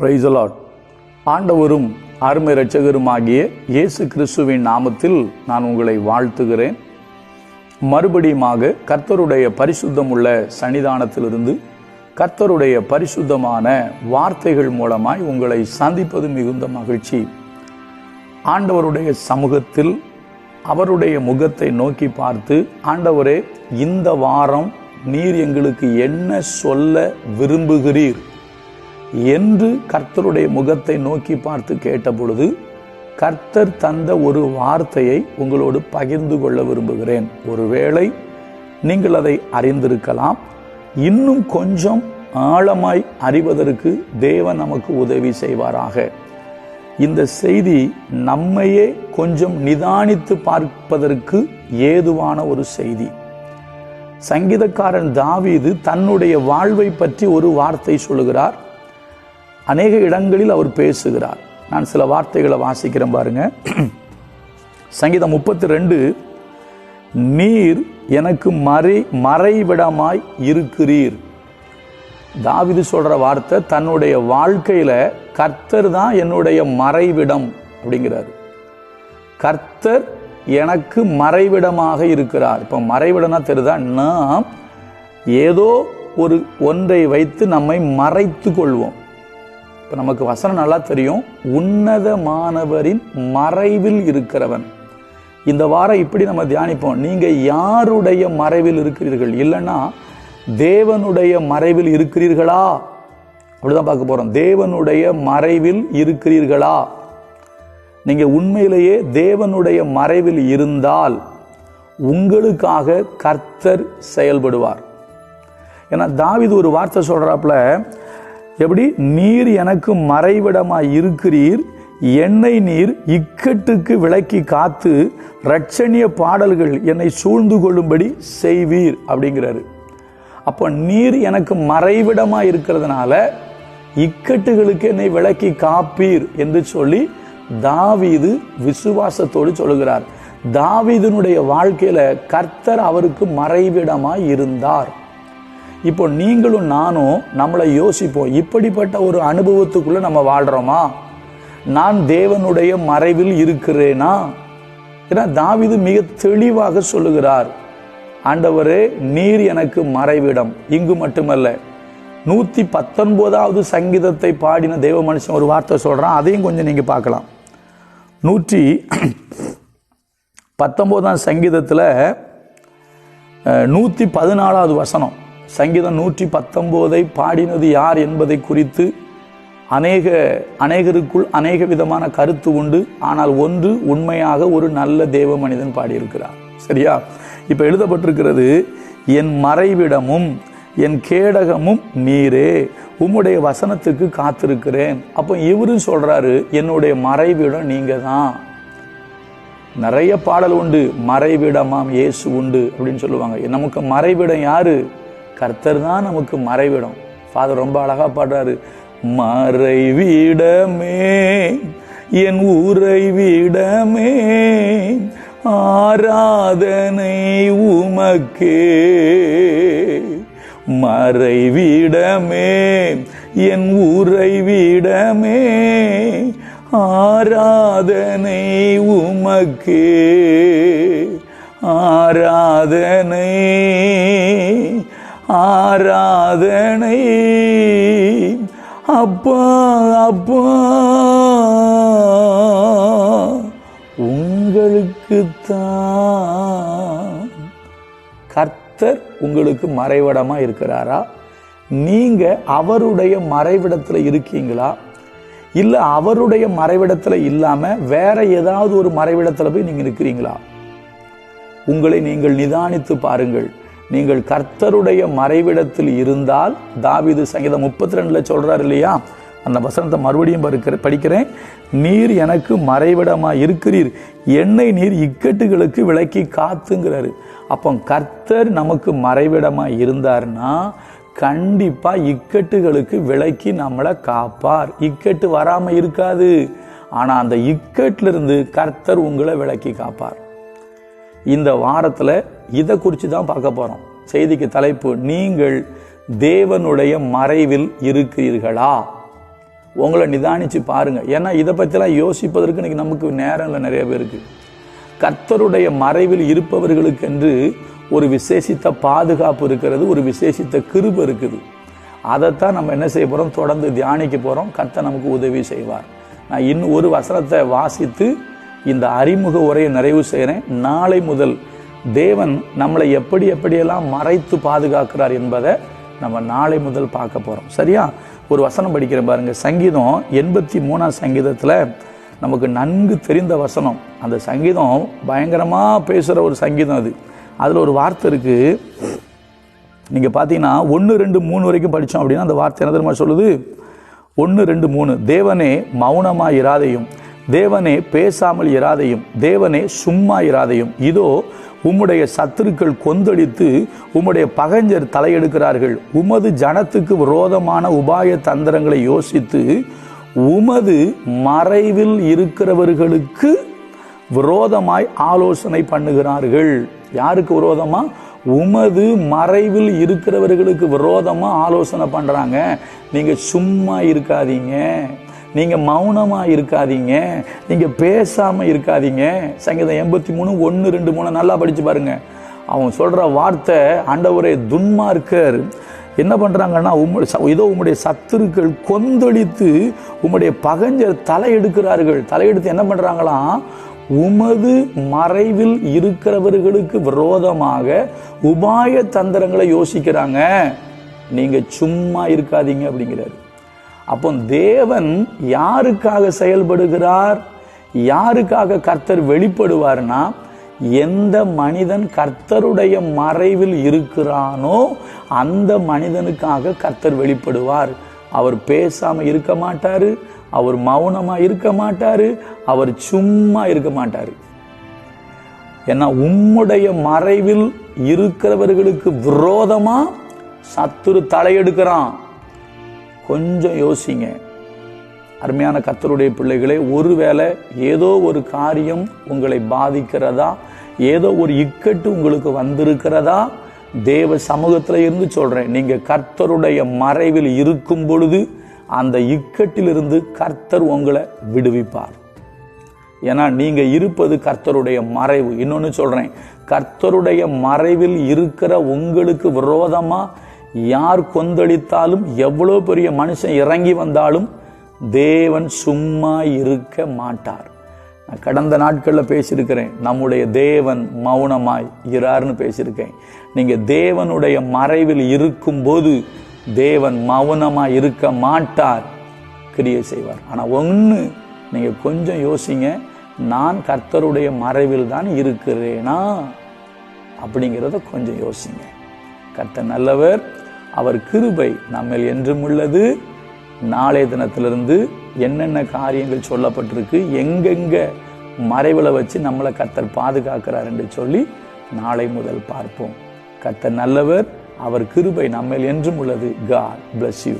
பிரைசலாட் ஆண்டவரும் அருமை இரட்சகருமாகிய இயேசு கிறிஸ்துவின் நாமத்தில் நான் உங்களை வாழ்த்துகிறேன். மறுபடியுமாக கர்த்தருடைய பரிசுத்தம் உள்ள சன்னிதானத்திலிருந்து கர்த்தருடைய பரிசுத்தமான வார்த்தைகள் மூலமாய் உங்களை சந்திப்பது மிகுந்த மகிழ்ச்சி. ஆண்டவருடைய சமூகத்தில் அவருடைய முகத்தை நோக்கி பார்த்து ஆண்டவரே இந்த வாரம் நீர் எங்களுக்கு என்ன சொல்ல விரும்புகிறீர்? என்று கர்த்தருடைய முகத்தை நோக்கி பார்த்து கேட்டபொழுது கர்த்தர் தந்த ஒரு வார்த்தையை உங்களோடு பகிர்ந்து கொள்ள விரும்புகிறேன். ஒருவேளை நீங்கள் அதை அறிந்திருக்கலாம். இன்னும் கொஞ்சம் ஆழமாய் அறிவதற்கு தேவன் நமக்கு உதவி செய்வாராக. இந்த செய்தி நம்மையே கொஞ்சம் நிதானித்து பார்ப்பதற்கு ஏதுவான ஒரு செய்தி. சங்கீதக்காரன் தாவீது தன்னுடைய வாழ்வை பற்றி ஒரு வார்த்தை சொல்லுகிறார். அநேக இடங்களில் அவர் பேசுகிறார். நான் சில வார்த்தைகளை வாசிக்கிறேன் பாருங்க. சங்கீதம் முப்பத்தி ரெண்டு நீர் எனக்கு மறை மறைவிடமாய் இருக்கிறீர். தாவிது சொல்ற வார்த்தை தன்னுடைய வாழ்க்கையில கர்த்தர் தான் என்னுடைய மறைவிடம் அப்படிங்கிறாரு. கர்த்தர் எனக்கு மறைவிடமாக இருக்கிறார். இப்போ மறைவிடம்னா தெரியுதா? நாம் ஏதோ ஒரு ஒன்றை வைத்து நம்மை மறைத்து கொள்வோம். இப்போ நமக்கு வசனம் நல்லா தெரியும். உன்னதமானவரின் மறைவில் இருக்கிறவன். இந்த வாரம் இப்படி நம்ம தியானிப்போம். நீங்க யாருடைய மறைவில் இருக்கிறீர்கள்? இல்லைன்னா தேவனுடைய மறைவில் இருக்கிறீர்களா? அப்படிதான் பார்க்க போறோம். தேவனுடைய மறைவில் இருக்கிறீர்களா? நீங்க உண்மையிலேயே தேவனுடைய மறைவில் இருந்தால் உங்களுக்காக கர்த்தர் செயல்படுவார். ஏன்னா தாவிது ஒரு வார்த்தை சொல்றாப்புல எப்படி? நீர் எனக்கு மறைவிடமாய் இருக்கிறீர். என்னை நீர் இக்கட்டுக்கு விலக்கி காத்து ரட்சணிய பாடல்கள் என்னை சூழ்ந்து கொள்ளும்படி செய்வீர் அப்படிங்கிறாரு. அப்போ நீர் எனக்கு மறைவிடமாக இருக்கிறதுனால இக்கட்டுகளுக்கு என்னை விளக்கி காப்பீர் என்று சொல்லி தாவீது விசுவாசத்தோடு சொல்லுகிறார். தாவீதனுடைய வாழ்க்கையில் கர்த்தர் அவருக்கு மறைவிடமாய் இருந்தார். இப்போ நீங்களும் நானும் நம்மளை யோசிப்போம் இப்படிப்பட்ட ஒரு அனுபவத்துக்குள்ள நம்ம வாழ்றோமா? நான் தேவனுடைய மறைவில் இருக்கிறேனா? ஏன்னா தாவிது மிக தெளிவாக சொல்லுகிறார் ஆண்டவரே நீர் எனக்கு மறைவிடம். இங்கு மட்டுமல்ல நூத்தி பத்தொன்பதாவது சங்கீதத்தை பாடின தெய்வ மனுஷன் ஒரு வார்த்தை சொல்றான் அதையும் கொஞ்சம் நீங்க பார்க்கலாம். நூற்றி பத்தொன்பதாம் சங்கீதத்தில் நூற்றி பதினாலாவது வசனம். சங்கீதம் நூற்றி பத்தொம்போதை பாடினது யார் என்பதை குறித்து அநேக அநேகருக்குள் அநேக விதமான கருத்து உண்டு. ஆனால் ஒன்று உண்மையாக ஒரு நல்ல தேவ மனிதன் பாடியிருக்கிறார். சரியா? இப்போ எழுதப்பட்டிருக்கிறது என் மறைவிடமும் என் கேடகமும் நீரே. உம்முடைய வசனத்துக்கு காத்திருக்கிறேன். அப்போ இவரும் சொல்றாரு என்னுடைய மறைவிடம் நீங்க தான் நிறைய பாடல் உண்டு மறைவிடமாம் இயேசு உண்டு அப்படின்னு சொல்லுவாங்க. நமக்கு மறைவிடம் யாரு? கர்த்தர் தான் நமக்கு மறைவிடம். ஃபாதர் ரொம்ப அழகா பாடுறாரு. மறைவிடமே என் உறைவிடமே ஆராதனை உமக்கே. மறைவிடமே என் உறைவிடமே ஆராதனை உமக்கே. ஆராதனை ஆராதனை. அப்பா அப்பா. உங்களுக்குத்தான். கர்த்தர் உங்களுக்கு மறைவிடமா இருக்கிறாரா? நீங்க அவருடைய மறைவிடத்துல இருக்கீங்களா? இல்ல அவருடைய மறைவிடத்துல இல்லாம வேற ஏதாவது ஒரு மறைவிடத்துல போய் நீங்க இருக்கிறீங்களா உங்களை நீங்கள் நிதானித்து பாருங்கள். நீங்கள் கர்த்தருடைய மறைவிடத்தில் இருந்தால் தாவிது சங்கீதம் முப்பத்தி ரெண்டில் சொல்கிறார் இல்லையா? அந்த வசனத்தை மறுபடியும் படிக்கிறேன். நீர் எனக்கு மறைவிடமா இருக்கிறீர். என்னை நீர் இக்கட்டுகளுக்கு விலக்கி காத்துங்கிறாரு. அப்போ கர்த்தர் நமக்கு மறைவிடமா இருந்தார்னா கண்டிப்பாக இக்கட்டுகளுக்கு விலக்கி நம்மளை காப்பார். இக்கட்டு வராமல் இருக்காது. ஆனால் அந்த இக்கட்டிலிருந்து கர்த்தர் உங்களை விலக்கி காப்பார். இந்த வாரத்தில் இதை குறித்து தான் பார்க்க போகிறோம் செய்திக்கு தலைப்பு நீங்கள் தேவனுடைய மறைவில் இருக்கிறீர்களா? உங்களை நிதானித்து பாருங்கள் ஏன்னா இதை பற்றிலாம் யோசிப்பதற்கு இன்னைக்கு நமக்கு நேரம் இல்லை நிறைய பேருக்கு கர்த்தருடைய மறைவில் இருப்பவர்களுக்கென்று ஒரு விசேஷித்த பாதுகாப்பு இருக்கிறது ஒரு விசேஷித்த கிருப இருக்குது. அதைத்தான் நம்ம என்ன செய்ய போகிறோம் தொடர்ந்து தியானிக்க போகிறோம் கர்த்தர் நமக்கு உதவி செய்வார். நான் இன்னும் ஒரு வசனத்தை வாசித்து இந்த அறிமுக உரையை நிறைவு செய்கிறேன் நாளை முதல் தேவன் நம்மளை எப்படி எப்படியெல்லாம் மறைத்து பாதுகாக்கிறார் என்பதை நம்ம நாளை முதல் பார்க்க போறோம். சரியா? ஒரு வசனம் படிக்கிறேன் பாருங்க. சங்கீதம் எண்பத்தி மூணாம் சங்கீதத்தில் நமக்கு நன்கு தெரிந்த வசனம். அந்த சங்கீதம் பயங்கரமா பேசுற ஒரு சங்கீதம் அது. அதுல ஒரு வார்த்தை இருக்கு. நீங்க பார்த்தீங்கன்னா ஒன்று ரெண்டு மூணு வரைக்கும் படிச்சோம் அப்படின்னா அந்த வார்த்தை என்ன தெரியுமா சொல்லுது? ஒன்று ரெண்டு மூணு. தேவனே மௌனமா இராதையும். தேவனே பேசாமல் இராதையும். தேவனே சும்மா இராதையும். இதோ உம்முடைய சத்துருக்கள் கொந்தளித்து உம்முடைய பகைஞர் தலையெடுக்கிறார்கள். உமது ஜனத்துக்கு விரோதமான உபாய தந்திரங்களை யோசித்து உமது மறைவில் இருக்கிறவர்களுக்கு விரோதமாய் ஆலோசனை பண்ணுகிறார்கள். யாருக்கு விரோதமா? உமது மறைவில் இருக்கிறவர்களுக்கு விரோதமா ஆலோசனை பண்றாங்க. நீங்க சும்மா இருக்காதீங்க. நீங்கள் மௌனமாக இருக்காதீங்க. நீங்கள் பேசாமல் இருக்காதீங்க. சங்கீதம் எண்பத்தி மூணு ஒன்று ரெண்டு மூணு நல்லா படித்து பாருங்க. அவன் சொல்கிற வார்த்தை ஆண்டவரே துன்மார்க்கர் என்ன பண்ணுறாங்கன்னா உம்முடைய ஏதோ இதோ உம்முடைய சத்துருக்கள் கொந்தளித்து உம்முடைய பகஞ்சர் தலையெடுக்கிறார்கள். தலையெடுத்து என்ன பண்ணுறாங்களாம் உமது மறைவில் இருக்கிறவர்களுக்கு விரோதமாக உபாய தந்திரங்களை யோசிக்கிறாங்க. நீங்கள் சும்மா இருக்காதீங்க அப்படிங்கிறாரு. அப்போ தேவன் யாருக்காக செயல்படுகிறார்? யாருக்காக கர்த்தர் வெளிப்படுவார்னா எந்த மனிதன் கர்த்தருடைய மறைவில் இருக்கிறானோ அந்த மனிதனுக்காக கர்த்தர் வெளிப்படுவார். அவர் பேசாமல் இருக்க மாட்டார் அவர் மௌனமாக இருக்க மாட்டார் அவர் சும்மா இருக்க மாட்டார். ஏன்னா உம்முடைய மறைவில் இருக்கிறவர்களுக்கு விரோதமாக சத்துரு தலையெடுக்கிறான். கொஞ்சம் யோசிங்க. அருமையான கர்த்தருடைய பிள்ளைகளே ஒருவேளை ஏதோ ஒரு காரியம் உங்களை பாதிக்கிறதா? ஏதோ ஒரு இக்கட்டு உங்களுக்கு வந்திருக்கிறதா? தேவ சமூகத்தில் இருந்து சொல்கிறேன் நீங்கள் கர்த்தருடைய மறைவில் இருக்கும் பொழுது அந்த இக்கட்டிலிருந்து கர்த்தர் உங்களை விடுவிப்பார். ஏன்னா நீங்கள் இருப்பது கர்த்தருடைய மறைவு. இன்னொன்று சொல்கிறேன் கர்த்தருடைய மறைவில் இருக்கிற உங்களுக்கு விரோதமாக யார் கொந்தளித்தாலும் எவ்வளோ பெரிய மனுஷன் இறங்கி வந்தாலும் தேவன் சும்மா இருக்க மாட்டார். நான் கடந்த நாட்களில் பேசியிருக்கிறேன் நம்முடைய தேவன் மௌனமாய் இறார்னு பேசியிருக்கேன். நீங்கள் தேவனுடைய மறைவில் இருக்கும்போது தேவன் மௌனமாக இருக்க மாட்டார். கிரியை செய்வார். ஆனால் ஒன்று நீங்கள் கொஞ்சம் யோசிங்க நான் கர்த்தருடைய மறைவில் தான் இருக்கிறேனா? அப்படிங்கிறத கொஞ்சம் யோசிங்க. கர்த்தர் நல்லவர் அவர் கிருபை நம்மில் என்றும் உள்ளது. நாளைய தினத்திலிருந்து என்னென்ன காரியங்கள் சொல்லப்பட்டிருக்கு எங்கெங்க மறைவில் வச்சு நம்மளை கத்தர் பாதுகாக்கிறார் என்று சொல்லி நாளை முதல் பார்ப்போம். கத்தர் நல்லவர் அவர் கிருபை நம்மில் என்றும் உள்ளது. God bless you